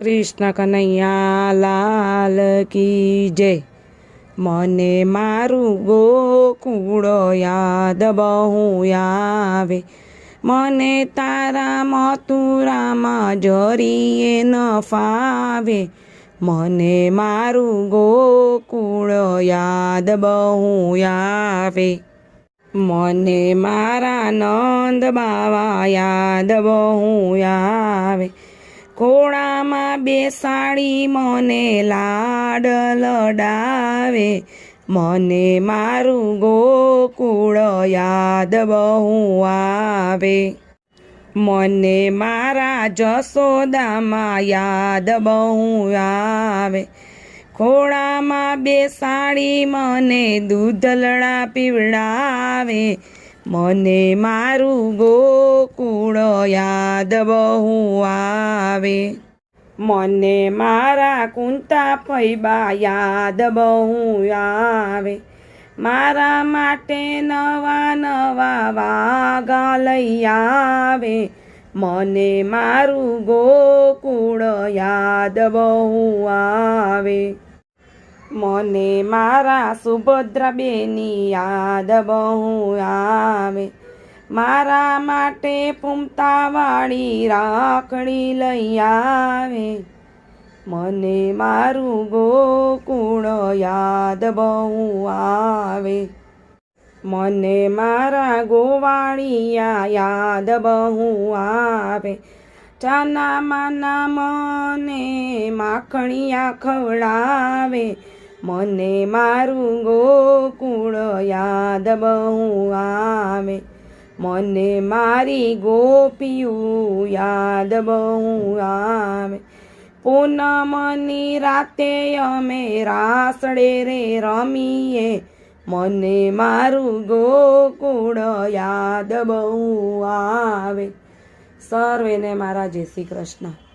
કૃષ્ણ કનૈયા લાલ કી જય. મને મારું ગોકુળ યાદ બહુ આવે. મને તારા મથુરામાં જરીએ ન ફાવે. મને મારું ગોકુળ યાદ બહુ આવે. મને મારા નંદ બાવા યાદ બહુ આવે. ઘોડામાં બેસાડી મને લાડ લડાવે. મને મારું ગોકુળ યાદ બહુ આવે. મને મારા જસોદામાં યાદ બહુ આવે. ખોળામાં બેસાડી મને દૂધલડા પીવડાવે. મને મારું ગોકુળ યાદ બહુ આવે મને મારા કુંતા ફૈબા યાદ બહુ આવે મારા માટે નવા નવા વાગા લઈ આવે. મને મારું ગોકુળ યાદ બહુ આવે મને મારા સુભદ્રા બેની યાદ બહુ આવે. મારા માટે પુમતાવાળી રાખડી લઈ આવે. મને મારું ગોકુળ યાદ બહુ આવે. મને મારા ગોવાળિયા યાદ બહુ આવે. ચાના માના મને માખણિયા ખવડાવે. મને મારું ગોકુળ યાદ બહુ આવે. મને મારી ગોપિયું યાદ બહુ આવે. પૂનમની રાતે અમે રાસડે રે રમીએ. મને મારું ગોકુળ યાદ બહુ આવે. સર્વેને મારા જય શ્રી કૃષ્ણ.